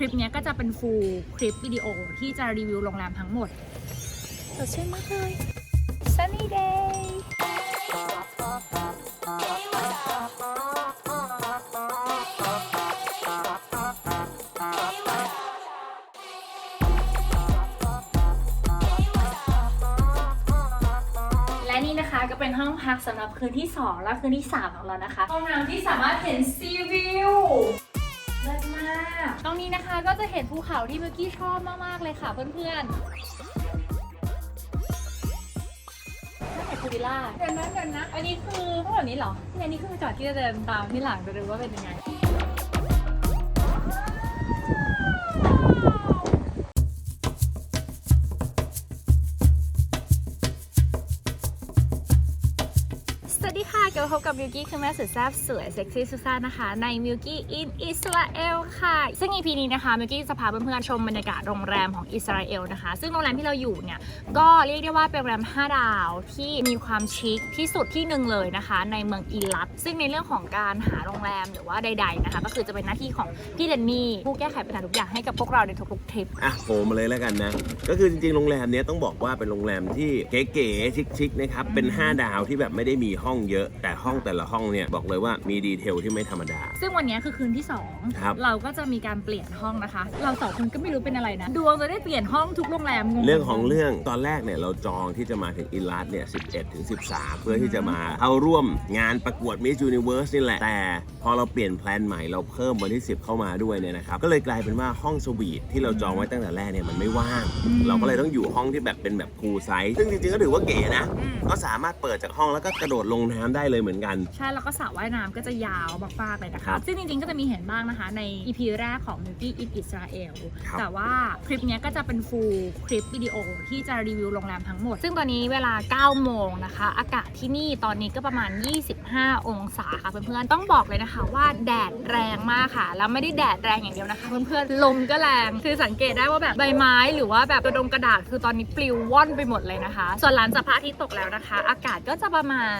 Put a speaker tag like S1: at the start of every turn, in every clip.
S1: คลิปเนี้ยก็จะเป็นฟูลคลิปวิดีโอที่จะรีวิวโรงแรมทั้งหมดสดชื่นมากเลย sunny day และนี่นะคะก็เป็นห้องพักสำหรับคืนที่ 2 และคืนที่ 3 ของเรานะคะ ห้องน้ำที่สามารถเห็นซีวิว เลิศมาก ตรงนี้นะคะก็จะเห็นภูเขาที่เมื่อกี้ชอบมาก ๆ เลยค่ะเพื่อนๆนั่นแหละคือวิลล่าเดินนะเดินนะ อันนี้คือห้องแบบนี้เหรอที่อันนี้คือจอดที่จะเดินตามที่หลังจะดูว่าเป็นยังไง ค่ะเกี่ยวพบกับมิวกี้คือแม่สุดแซ่บสวยเซ็กซี่ซูซ่านะคะ ในมิวกี้อินอิสราเอลค่ะ ซึ่ง EP นี้นะคะมิวกี้จะพาเพื่อนๆชมบรรยากาศโรงแรมของอิสราเอลนะคะ ซึ่งโรงแรมที่เราอยู่เนี่ย ก็เรียกได้ว่าเป็นโรงแรม 5 ดาวที่มีความชิคที่สุดที่หนึ่งเลยนะคะ ในเมืองอีลัตซึ่งในเรื่องของการหาโรงแรมหรือว่าใด ๆนะคะ ก็คือจะเป็นหน้าที่ของพี่เลนนี่ผู้แก้ไขปัญหาทุกอย่างให้กับพวกเราในทุกๆทริป
S2: อะโผล่มาเลยแล้วกันนะก็คือจริงๆโรงแรมเนี้ยต้องบอกว่าเป็นโรงแรมที่เก๋ๆชิคๆนะครับเป็น 5 ดาวที่แบบไม่ได้มีห้องเยอะแต่ห้องแต่ละห้องเนี่ยบอกเลยว่ามีดีเทลที่ไม่ธรรมดา
S1: ซึ่งวันนี้คือคืนที่
S2: ครับ
S1: 2เราก็จะมีการเปลี่ยนห้องนะคะ เราสองคนก็ไม่รู้เป็นอะไรนะ ดวงจะได้เปลี่ยนห้องทุกโรงแรมงง
S2: เรื่องของเรื่องตอนแรกเนี่ยเราจองที่จะมาถึงอิลัสเนี่ย 11 ถึง 13 เพื่อที่จะมาเข้าร่วมงานประกวด Miss Universe นี่แหละ แต่พอเราเปลี่ยนแพลนใหม่เราเพิ่มวันที่ 10 เข้ามาด้วยเนี่ยนะครับ ก็เลยกลายเป็นว่าห้องสวีทที่เราจองไว้ตั้งแต่แรกเนี่ยมันไม่ว่างเราก็เลยต้องอยู่ห้องที่แบบเป็นแบบคูลไซส์ซึ่งจริงๆก็ถือว่าเก๋นะ
S1: อืม
S2: ก็สามารถเปิดจากห้องแล้วก็กระโดดลงน้ำได้เลยเหมือนกัน
S1: ใช่แล้วก็สระว่ายน้ำก็จะยาวมากๆเลยนะ
S2: ครั
S1: คะ
S2: บ
S1: ซึ่งจริงๆก็จะมีเห็นบ้างนะคะ ใน EP แรกของ Beauty in Israel
S2: ครับ
S1: แต่ว่าคลิปเนี้ยก็จะเป็นฟูลคลิปวิดีโอที่จะรีวิวโรงแรมทั้งหมด ซึ่งตอนนี้เวลา 9 โมงนะคะ อากาศที่นี่ตอนนี้ก็ประมาณ 25 องศาค่ะเพื่อนๆ ต้องบอกเลยนะคะว่าแดดแรงมากค่ะ แล้วไม่ได้แดดแรงอย่างเดียวนะคะเพื่อนๆ ลมก็แรง คือสังเกตได้ว่าแบบใบไม้หรือว่าแบบกระดงกระดาษคือตอนนี้ปลิวว่อนไปหมดเลยนะคะ ส่วนหลังจากพระอาทิตย์ตกแล้วนะคะ อากาศก็จะประมาณ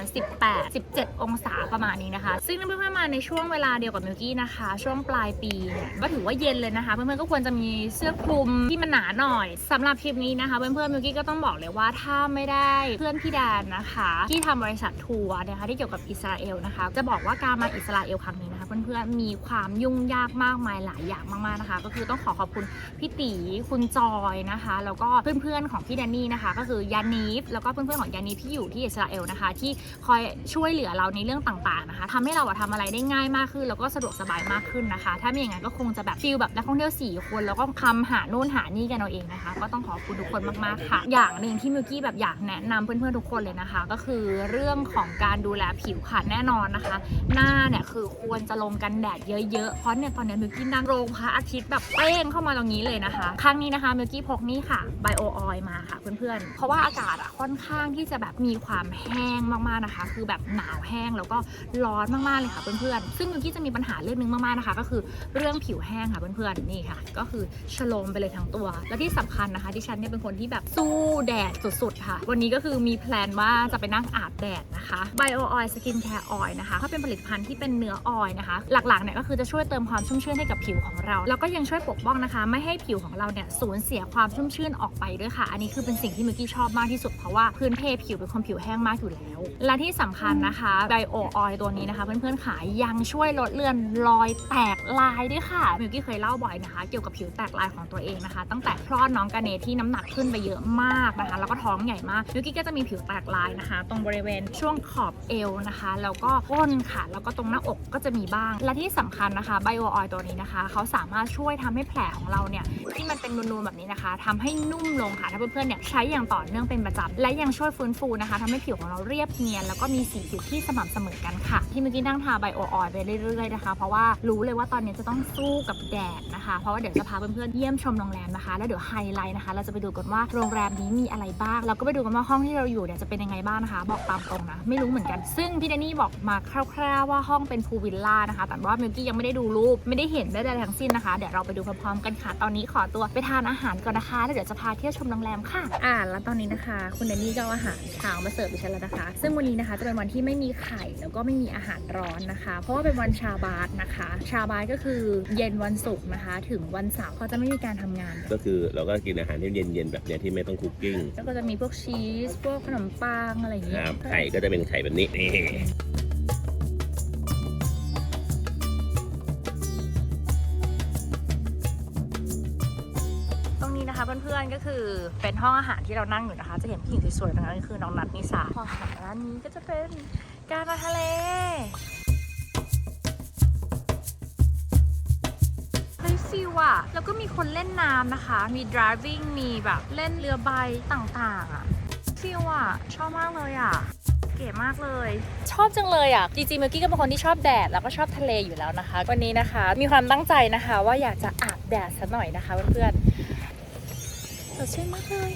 S1: 18 17 องศาประมาณนี้นะคะ ซึ่งเพื่อนๆมาในช่วงเวลาเดียวกับมิวกี้นะคะ ช่วงปลายปีเนี่ยก็ถือว่าเย็นเลยนะคะ เพื่อนๆก็ควรจะมีเสื้อคลุมที่มันหนาหน่อยสำหรับทริปนี้นะคะ เพื่อนๆมิวกี้ก็ต้องบอกเลยว่าถ้าไม่ได้เพื่อนพี่แดนนะคะ ที่ทำบริษัททัวร์นะคะที่เกี่ยวกับอิสราเอลนะคะ จะบอกว่าการมาอิสราเอลครั้งนี้นะคะ เพื่อนๆมีความยุ่งยากมากมายหลายอย่างมากๆนะคะ ก็คือต้องขอขอบคุณพี่ตีคุณจอยนะคะ แล้วก็เพื่อนๆของพี่แดนนี่นะคะ ก็คือยานีฟแล้วก็เพื่อนๆของยานีฟที่อยู่ที่อิสราเอลนะคะ ที่คอยช่วยเหลือเราในเรื่องต่างๆนะคะทำให้เราอะทำอะไรได้ง่ายมากขึ้น แล้วก็สะดวกสบายมากขึ้นนะคะ ถ้าไม่อย่างนั้นก็คงจะแบบฟิลแบบนักท่องเที่ยวสี่คนแล้วก็คำหาโน่นหานี่กันเอาเองนะคะ ก็ต้องขอบคุณทุกคนมากๆค่ะ อย่างหนึ่งที่มิวกี้แบบอยากแนะนำเพื่อนๆทุกคนเลยนะคะ ก็คือเรื่องของการดูแลผิวค่ะแน่นอนนะคะ หน้าเนี่ยคือควรจะลงกันแดดเยอะๆเพราะเนี่ยตอนนี้มิวกี้นั่งโรงพระอาทิตย์แบบเป้งเข้ามาตรงนี้เลยนะคะ ครั้งนี้นะคะมิวกี้พกนี่ค่ะไบโอออยมาค่ะเพื่อนๆเพราะว่าอากาศอะค่อนข้างที่จะแบบมีความแห้งมากๆนะคะ คือแบบหนาวแห้งแล้วก็ร้อนมากๆเลยค่ะเพื่อนๆ ซึ่งมิวกี้จะมีปัญหาเรื่องนึงมากๆนะคะ ก็คือเรื่องผิวแห้งค่ะเพื่อนๆนี่ค่ะ ก็คือชโลมไปเลยทั้งตัว และที่สำคัญนะคะที่ฉันเนี่ยเป็นคนที่แบบสู้แดดสุดๆค่ะ วันนี้ก็คือมีแพลนว่าจะไปนั่งอาบแดดนะคะ Bio Oil Skin Care Oil นะคะเขาเป็นผลิตภัณฑ์ที่เป็นเนื้อออยล์นะคะ หลักๆเนี่ยก็คือจะช่วยเติมความชุ่มชื่นให้กับผิวของเรา แล้วก็ยังช่วยปกป้องนะคะ ไม่ให้ผิวของเราเนี่ยสูญเสียความชุ่มชื่นออกไปด้วยค่ะ อันนี้คือเป็นสิ่งที่มิกกี้ชอบมากที่สุดเพราะว่าพื้นเพผิวเป็นคนผิวแห้งมากอยู่แล้ว และที่สำคัญนะคะ Bio Oil ตัวนี้นะคะ เพื่อนๆขายยังช่วยลดเลือนรอยแตกลายด้วยค่ะมิวกี้เคยเล่าบ่อยนะคะ เกี่ยวกับผิวแตกลายของตัวเองนะคะ ตั้งแต่คลอดน้องกาเนที่น้ำหนักขึ้นไปเยอะมากนะคะ แล้วก็ท้องใหญ่มากมิวกี้ก็จะมีผิวแตกลายนะคะ ตรงบริเวณช่วงขอบเอวนะคะ แล้วก็ก้นค่ะ แล้วก็ตรงหน้าอกก็จะมีบ้าง และที่สำคัญนะคะไบโอออยตัวนี้นะคะ เขาสามารถช่วยทำให้แผลของเราเนี่ยที่มันเป็นนูนๆแบบนี้นะคะทำให้นุ่มลงค่ะถ้าเพื่อนๆเนี่ยใช้อย่างต่อเนื่องเป็นประจำและยังช่วยฟื้นฟูนะคะทำให้ผิวของเราเรียบเนียนแล้วก็มีสีผิวที่สม่ำเสมอกันค่ะ ที่เมื่อกี้นั่งทาไบโอออยไปเรื่อยๆนะคะ เพราะว่ารู้เลยว่าตอนนี้จะต้องสู้กับแดดนะคะ เพราะว่าเดี๋ยวจะพาเพื่อนๆเยี่ยมชมโรงแรมนะคะ แล้วเดี๋ยวไฮไลท์นะคะ เราจะไปดูกันว่าโรงแรมนี้มีอะไรบ้าง แล้วก็ไปดูกันว่าห้องที่เราอยู่เนี่ยจะเป็นยังไงบ้างนะคะ บอกตามตรงนะ ไม่รู้เหมือนกัน ซึ่งพี่แดนนี่บอกมาคร่าวๆว่าห้องเป็นพูลวิลล่านะคะ แต่ว่ามิวกี้ยังไม่ได้ดูรูป ไม่ได้เห็นได้ใดทั้งสิ้นนะคะ เดี๋ยวเราไปดูพร้อมๆกันค่ะ ตอนนี้ขอตัวไปทานอาหารก่อนนะคะ แล้วเดี๋ยวจะพาเที่ยวชมโรงแรมค่ะ อ่า แล้วตอนนี้นะคะ คุณแดนนี่ก็อาอาหารเช้ามาเสิร์ฟดิฉันแล้วนะคะ ซึ่งวันนี้นะคะจะเป็นวันที่ไม่มีมีไข่แล้วก็ไม่มีอาหารร้อนนะคะ เพราะว่าเป็นวันชาบาสนะคะ ชาบาสก็คือเย็นวันศุกร์นะคะ ถึงวันเสาร์เขาจะไม่มีการทำงาน
S2: ก็คือเราก็กินอาหารที่เย็นๆแบบเนี้ยที่ไม่ต้องคุกกิ้ง
S1: แล้วก็จะมีพวกชีสพวกขนมปังอะไรอย่าง
S2: ค
S1: เงี้ย
S2: รับไข่ก็จะเป็นไข่แบบนี้นี่
S1: นี้นะคะเพื่อนๆก็คือเป็นห้องอาหารที่เรานั่งอยู่นะคะ จะเห็นผู้หญิงสวยๆตรงนั้นก็คือน้องนัทนิสาห้องอาหารร้านนี้ก็จะเป็นการมาทะเลเฮ้ยฟิวอะแล้วก็มีคนเล่นน้ำนะคะ มี driving มีแบบเล่นเรือใบต่างๆอะฟิวอะชอบมากเลยอะเก๋มากเลย ชอบจังเลยอะจริงๆเมื่อกี้ก็เป็นคนที่ชอบแดดแล้วก็ชอบทะเลอยู่แล้วนะคะ วันนี้นะคะ มีความตั้งใจนะคะ ว่าอยากจะอาบแดดสักหน่อยนะคะเพื่อนๆ สดชื่นมากเลย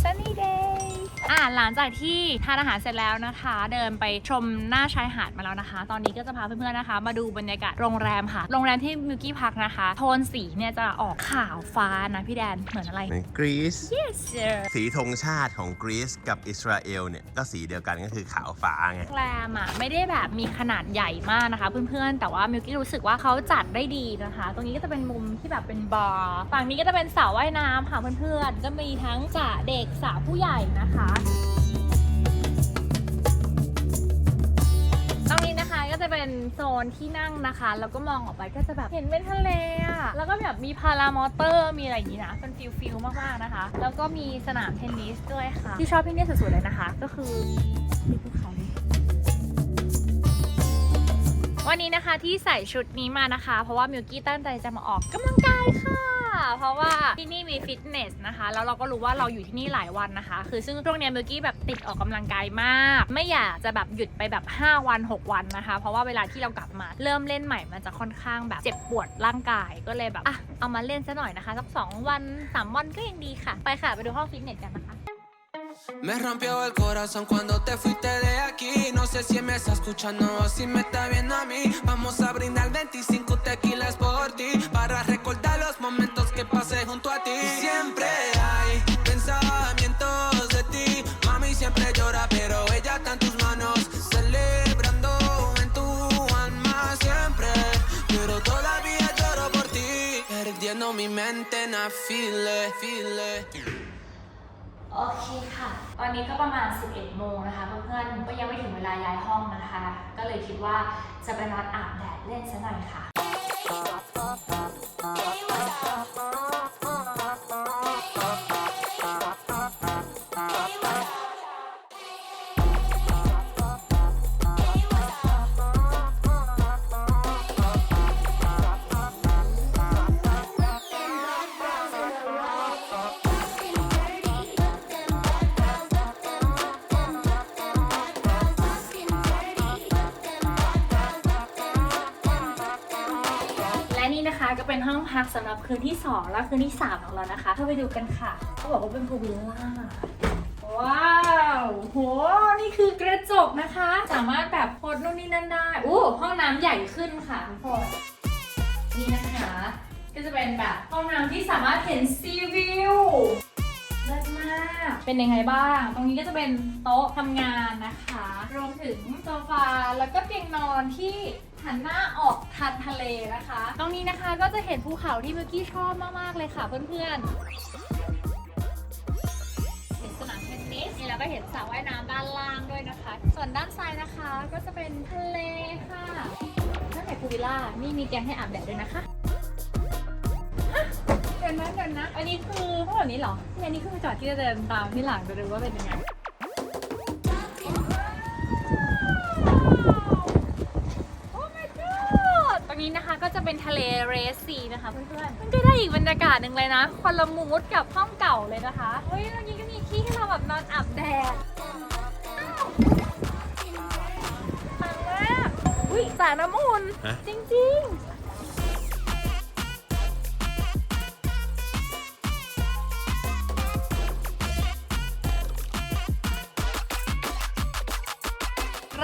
S1: sunny day อ่าหลังจากที่ทานอาหารเสร็จแล้วนะคะ เดินไปชมหน้าชายหาดมาแล้วนะคะ ตอนนี้ก็จะพาเพื่อนๆนะคะ มาดูบรรยากาศโรงแรมค่ะ โรงแรมที่มิวกี้พักนะคะ โทนสีเนี่ยจะออกขาวฟ้านะพี่แดนเหมือนอะไร
S2: กรีซ
S1: yes sir
S2: สีธงชาติของกรีซกับอิสราเอลเนี่ย ก็สีเดียวกันก็คือขาวฟ้าไง
S1: โรงแรมอะไม่ได้แบบมีขนาดใหญ่มากนะคะ เพื่อนๆ แต่ว่ามิวกี้รู้สึกว่าเขาจัดได้ดีนะคะ ตรงนี้ก็จะเป็นมุมที่แบบเป็นบาร์ ฝั่งนี้ก็จะเป็นสระว่ายน้ำค่ะเพื่อนๆ ก็มีทั้งสระเด็กสระผู้ใหญ่นะคะตรงนี้นะคะก็จะเป็นโซนที่นั่งนะคะ แล้วก็มองออกไปก็จะแบบเห็นเป็นทะเลอะแล้วก็แบบมีพารามอเตอร์ มีอะไรอย่างนี้นะ เป็นฟิลฟิลมากๆนะคะ แล้วก็มีสนามเทนนิสด้วยค่ะ ที่ชอบที่นี่สุดๆเลยนะคะ ก็คือมีภูเขาเลยวันนี้นะคะที่ใส่ชุดนี้มานะคะ เพราะว่ามิวกี้ตั้งใจจะมาออกกำลังกายค่ะ เพราะว่าที่นี่มีฟิตเนสนะคะ แล้วเราก็รู้ว่าเราอยู่ที่นี่หลายวันนะคะ คือซึ่งช่วงเนี้ยมิกี้แบบติดออกกำลังกายมาก ไม่อยากจะแบบหยุดไปแบบ 5 วัน 6 วันนะคะ เพราะว่าเวลาที่เรากลับมา เริ่มเล่นใหม่มันจะค่อนข้างแบบเจ็บปวดร่างกาย ก็เลยแบบอะเอามาเล่นซะหน่อยนะคะ สักสองวันสามวันก็ยังดีค่ะ ไปค่ะ ไปดูห้องฟิตเนสกันนะคะ
S3: Me rompió el corazón cuando te fuiste de aquí. No sé si me está escuchando o si me está viendo a mí. Vamos a brindar 25 tequilas por ti. Para recordar los momentos que pasé junto a ti. Y siempre hay pensamientos de ti. Mami siempre llora, pero ella está en tus manos. Celebrando en tu alma siempre. Pero todavía lloro por ti. Perdiendo mi mente en a
S1: โอเคค่ะ ตอนนี้ก็ประมาณ 11 โมงนะคะเพื่อนๆก็ยังไม่ถึงเวลาย้ายห้องนะคะ ก็เลยคิดว่าจะไปนอนอาบแดดเล่นซะหน่อยค่ะและ ห้องพักสำหรับคืนที่ 2 และคืนที่ 3 ของเรานะคะ เข้าไปดูกันค่ะเขาบอกว่าเป็นพูลวิลล่าว้าวโห นี่คือกระจกนะคะ สามารถแบบโพสนู่นนี่นั่นได้อู้ห้องน้ำใหญ่ขึ้นค่ะทุกคนนี่นะคะ ก็จะเป็นแบบห้องน้ำที่สามารถเห็นซีวิวเลิศมาก เป็นยังไงบ้าง ตรงนี้ก็จะเป็นโต๊ะทำงานนะคะ รวมถึงโซฟาแล้วก็เตียงนอนที่ หันหน้าออกทานทะเลนะคะ ตรงนี้นะคะก็จะเห็นภูเขาที่เมื่อกี้ชอบมากๆเลยค่ะเพื่อนๆ เห็นสนามเทนนิสนี่แล้วก็เห็นสระว่ายน้ำด้านล่างด้วยนะคะ ส่วนด้านซ้ายนะคะก็จะเป็นทะเลค่ะนั่นไหนพูวิลล่า นี่มีแกงให้อาบแดดด้วยนะคะเดี๋ยวนะเดี๋ยวนะ อันนี้คือห้องแบบนี้เหรอนี่อันนี้คือจอดที่จะเดินตามที่หลังจะดูว่าเป็นยังไงะเป็นทะเลเรสซีนะคะเพื่อนๆ มันก็ได้อีกบรรยากาศหนึ่งเลยนะ คนละมูดกับห้องเก่าเลยนะคะเฮ้ยตรงนี้ก็มีที่ให้เราแบบนอนอาบแดดปังมากอุ้ยสระน้ำอุ่น
S2: ฮะ
S1: จริงๆ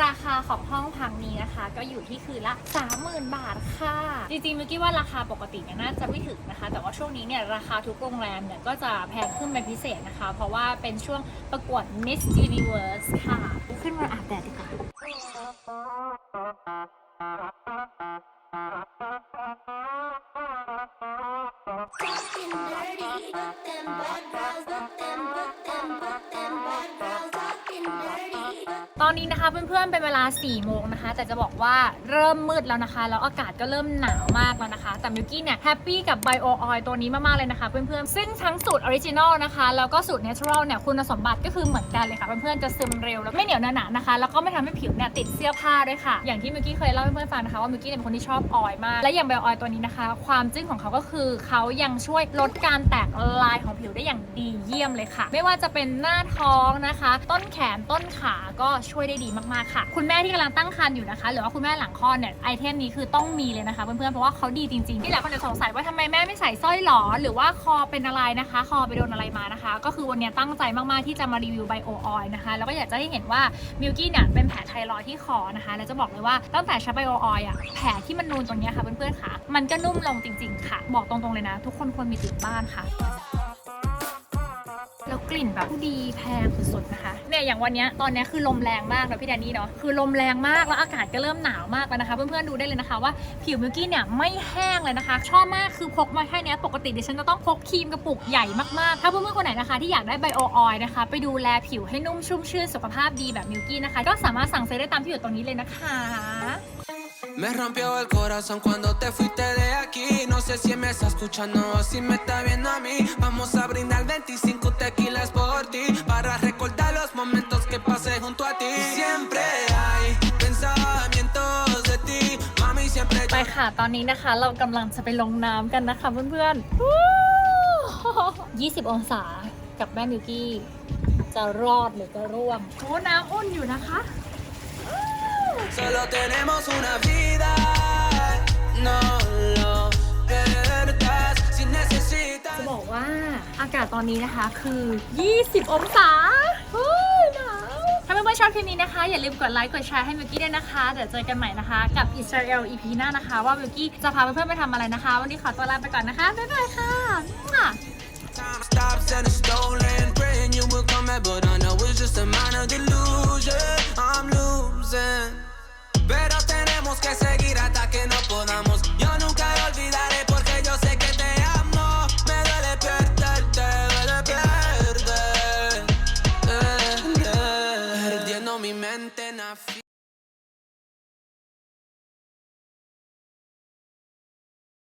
S1: ราคาของห้องพักนี้นะคะ ก็อยู่ที่คืนละ 30,000 บาทค่ะ จริงๆเมื่อกี้ว่าราคาปกติเนี่ยน่าจะไม่ถึงนะคะ แต่ว่าช่วงนี้เนี่ยราคาทุกโรงแรมเนี่ยก็จะแพงขึ้นเป็นพิเศษนะคะ เพราะว่าเป็นช่วงประกวด Miss Universe ค่ะ ขึ้นมาอาบแดดดีกว่า นี้นะคะเพื่อนๆเป็นเวลา4โมงนะคะ แต่จะบอกว่าเริ่มมืดแล้วนะคะ แล้วอากาศก็เริ่มหนาวมากแล้วนะคะ แต่มิวกี้เนี่ยแฮปปี้กับไบโอออยตัวนี้มากๆเลยนะคะเพื่อนๆ ซึ่งทั้งสูตรออริจินอลนะคะ แล้วก็สูตรเนเชอรัลเนี่ยคุณสมบัติก็คือเหมือนกันเลยค่ะเพื่อนๆจะซึมเร็วแล้วไม่เหนียวหนาๆนะคะ แล้วก็ไม่ทำให้ผิวเนี่ยติดเสื้อผ้าด้วยค่ะ อย่างที่มิวกี้เคยเล่าให้เพื่อนๆฟังนะคะว่ามิวกี้เนี่ยเป็นคนที่ชอบออยล์มาก และอย่างไบโอออยตัวนี้นะคะ ความจึ้งของเขาก็คือเขายังช่วยลดการแตกลายของผิวได้อย่างดีเยี่ยมเลยค่ะ ไม่ว่าจะเป็นหน้าท้องนะคะ ต้นแขนต้นขาก็ช่วยได้ดีมากๆค่ะ คุณแม่ที่กำลังตั้งครรภ์อยู่นะคะ หรือว่าคุณแม่หลังคลอดเนี่ยไอเทมนี้คือต้องมีเลยนะคะเพื่อนๆเพราะว่าเขาดีจริงๆ ที่หลายคนจะสงสัยว่าทำไมแม่ไม่ใส่สร้อยหรอ หรือว่าคอเป็นอะไรนะคะ คอไปโดนอะไรมานะคะ ก็คือวันนี้ตั้งใจมากๆที่จะมารีวิวไบโอออยนะคะ แล้วก็อยากจะให้เห็นว่ามิลกี้เนี่ยเป็นแผลไทรอยที่คอนะคะ แล้วจะบอกเลยว่าตั้งแต่ใช้ไบโอออยอะแผลที่มันนูนตรงนี้ค่ะเพื่อนๆค่ะ มันก็นุ่มลงจริง ๆ ค่ะ บอกตรงๆเลยนะ ทุกคนควรมีติดบ้านค่ะ กลิ่นแบบผู้ดีแพงสุดๆนะคะเนี่ยอย่างวันนี้ตอนนี้คือลมแรงมากนะพี่แดนนี่เนาะคือลมแรงมากแล้วอากาศก็เริ่มหนาวมากแล้วนะคะ เพื่อนๆดูได้เลยนะคะว่าผิวมิลกี้เนี่ยไม่แห้งเลยนะคะ ชอบมากคือพกมาแค่เนี้ยปกติดิฉันจะต้องพกครีมกระปุกใหญ่มากๆ ถ้าเพื่อนๆคนไหนนะคะ ที่อยากได้ไบโอออยล์นะคะ ไปดูแลผิวให้นุ่มชุ่มชื่นสุขภาพดีแบบมิลกี้นะคะ ก็สามารถสั่งซื้อได้ตามที่อยู่ตรงนี้เลยนะคะ
S3: Me rompió el corazón cuando te fuiste de aquí. No sé si me está escuchando o si me está viendo a mí. Vamos a brindar 25
S1: ค่ะ ตอนนี้นะคะเรากำลังจะไปลงน้ำกันนะคะเพื่อนๆวู้20 องศากับแม่มิวกี้ จะรอดหรือจะร่วงโอ้น้ำอุ่นอยู่นะคะ
S3: Solo tenemos una vida. No lo pierdas si
S1: จะ
S3: necesitas.
S1: บอกว่าอากาศตอนนี้นะคะคือ 20 องศา ชอบคลิปนี้นะคะ อย่าลืมกดไลค์กดแชร์ให้มิวกี้ด้วยนะคะ เดี๋ยวเจอกันใหม่นะคะ กับอิสราเอล EP หน้านะคะ ว่ามิวกี้จะพาเพื่อนๆไปทำอะไรนะคะ วันนี้ขอตัวลาไปก่อนนะคะ บ๊ายบายค่ะ
S3: Stop, stops and it's stolen. Praying you will come back, but I know it's just a minor delusion.